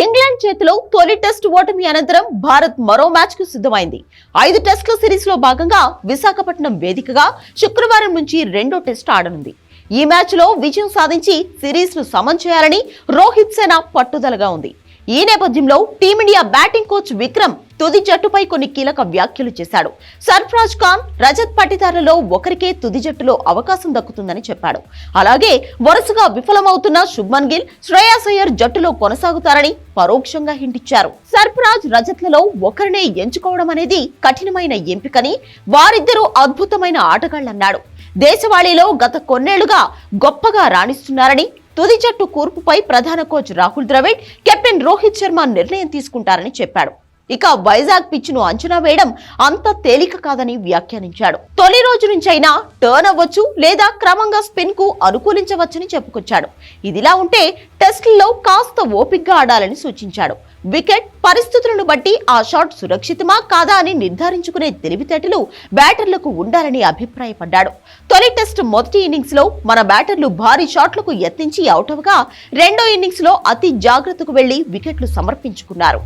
England చేతిలో తొలి test ఓటమి అనంతరం భారత్ మరో మ్యాచ్కు సిద్ధమైంది. ఐదు టెస్టుల సిరీస్లో భాగంగా విశాఖపట్నం వేదికగా శుక్రవారం నుంచి రెండో టెస్ట్ ఆడనుంది. ఈ మ్యాచ్లో విజయం సాధించి సిరీస్ను సమం చేయాలని రోహిత్ సేన పట్టుదలగా ఉంది. ఈ నేపథ్యంలో టీమిండియా బ్యాటింగ్ కోచ్ విక్రమ్ తుది జట్టుపై కొన్ని కీలక వ్యాఖ్యలు చేశాడు. సర్ఫరాజ్ ఖాన్ రజత్ పటిదారులలో ఒకరికే తుది జట్టులో అవకాశం దక్కుతుందని చెప్పాడు. అలాగే వరుసగా విఫలమవుతున్న శుభ్మన్ గిల్ శ్రేయాస్ అయ్యర్ జట్టులో కొనసాగుతారని పరోక్షంగా హింటిచ్చారు సర్ఫరాజ్ రజత్లలో ఒకరినే ఎంచుకోవడం అనేది కఠినమైన ఎంపికని వారిద్దరూ అద్భుతమైన ఆటగాళ్ళన్నాడు దేశవాళీలో గత కొన్నేళ్ళుగా గొప్పగా రాణిస్తున్నారని తుది జట్టు కూర్పుపై ప్రధాన కోచ్ రాహుల్ ద్రవిడ్ కెప్టెన్ రోహిత్ శర్మ నిర్ణయం తీసుకుంటారని చెప్పాడు. ఇక వైజాగ్ పిచ్ను అంచనా వేయడం అంత తేలిక కాదని వ్యాఖ్యానించాడు. తొలి రోజు నుంచైనా టర్న్ అవ్వచ్చు లేదా క్రమంగా స్పిన్కు అనుకూలించవచ్చని చెప్పుకొచ్చాడు. ఇదిలా ఉంటే టెస్టుల్లో కాస్త ఓపిక్గా ఆడాలని సూచించాడు. వికెట్ పరిస్థితులను బట్టి ఆ షాట్ సురక్షితమా కాదా అని నిర్ధారించుకునే తెలివితేటలు బ్యాటర్లకు ఉండాలని అభిప్రాయపడ్డాడు. తొలి టెస్ట్ మొదటి ఇన్నింగ్స్లో మన బ్యాటర్లు భారీ షాట్లకు యత్నించి అవుట్ అవగా రెండో ఇన్నింగ్స్లో అతి జాగ్రత్తకు వెళ్ళి వికెట్లు సమర్పించుకున్నారు.